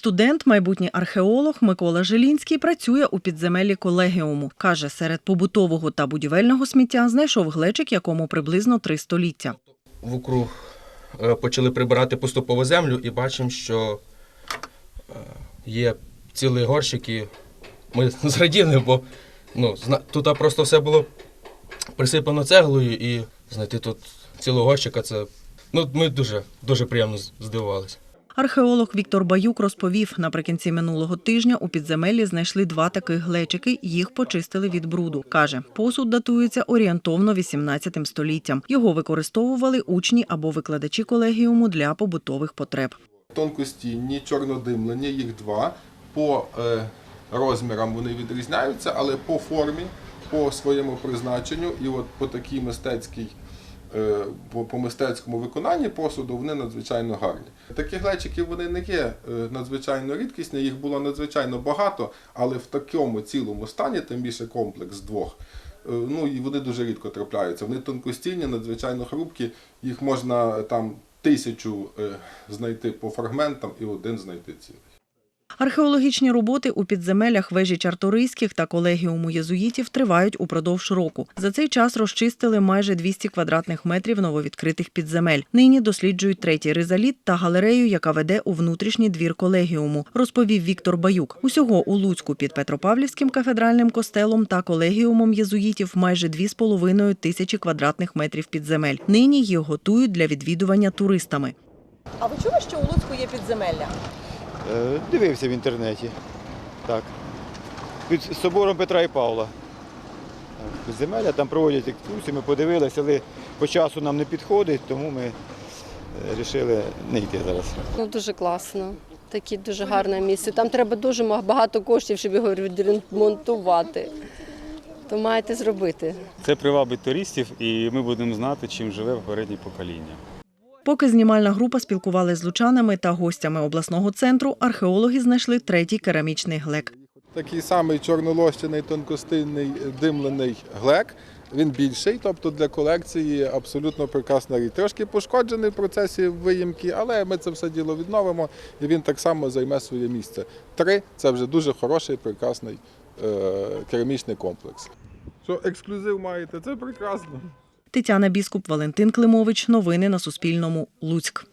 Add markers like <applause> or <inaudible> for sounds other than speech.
Студент, майбутній археолог Микола Жилінський працює у підземеллі колегіуму. Каже, серед побутового та будівельного сміття знайшов глечик, якому приблизно три століття. Вокруг е, почали прибирати поступово землю і бачимо, що е, є цілий горщик, і ми <laughs> зраділи, бо ну, тут просто все було присипано цеглою, і знайти тут цілого горщика, це ну, ми дуже, дуже приємно здивувалися. Археолог Віктор Баюк розповів, наприкінці минулого тижня у підземеллі знайшли два таких глечики. Їх почистили від бруду. Каже, посуд датується орієнтовно 18 століттям. Його використовували учні або викладачі колегіуму для побутових потреб. Тонкостінні, чорнодимлені, їх два. По е, розмірам вони відрізняються, але по формі, по своєму призначенню і от по такій мистецькій, по, по мистецькому виконанні посуду вони надзвичайно гарні. Такі глечики вони не є е, надзвичайно рідкісні, їх було надзвичайно багато, але в такому цілому стані, тим більше комплекс двох. е, Ну і вони дуже рідко трапляються. Вони тонкостінні, надзвичайно хрупкі. Їх можна е, там тисячу е, знайти по фрагментам і один знайти цілий. Археологічні роботи у підземеллях вежі Чарторийських та колегіуму єзуїтів тривають упродовж року. За цей час розчистили майже 200 квадратних метрів нововідкритих підземель. Нині досліджують третій ризаліт та галерею, яка веде у внутрішній двір колегіуму, розповів Віктор Баюк. Усього у Луцьку під Петропавлівським кафедральним костелом та колегіумом єзуїтів майже 2,5 тисячі квадратних метрів підземель. Нині їх готують для відвідування туристами. А ви чули, що у Луцьку є підземелля? Е, Дивився в інтернеті. Так. Під собором Петра і Павла. Підземелля, там проводять екскурсії, ми подивилися, але по часу нам не підходить, тому ми вирішили не йти зараз. Ну дуже класно. Таке дуже гарне місце. Там треба дуже багато коштів, щоб його відремонтувати. То маєте зробити. Це привабить туристів, і ми будемо знати, чим живе попереднє покоління. Поки знімальна група спілкувалася з лучанами та гостями обласного центру, археологи знайшли третій керамічний глек. Такий самий чорнолощений тонкостинний димлений глек. Він більший, тобто для колекції абсолютно прекрасна річ. Трошки пошкоджений в процесі виїмки, але ми це все діло відновимо і він так само займе своє місце. Три це вже дуже хороший, прекрасний е, керамічний комплекс. Що ексклюзив маєте? Це прекрасно. Тетяна Біскуп, Валентин Климович. Новини на Суспільному. Луцьк.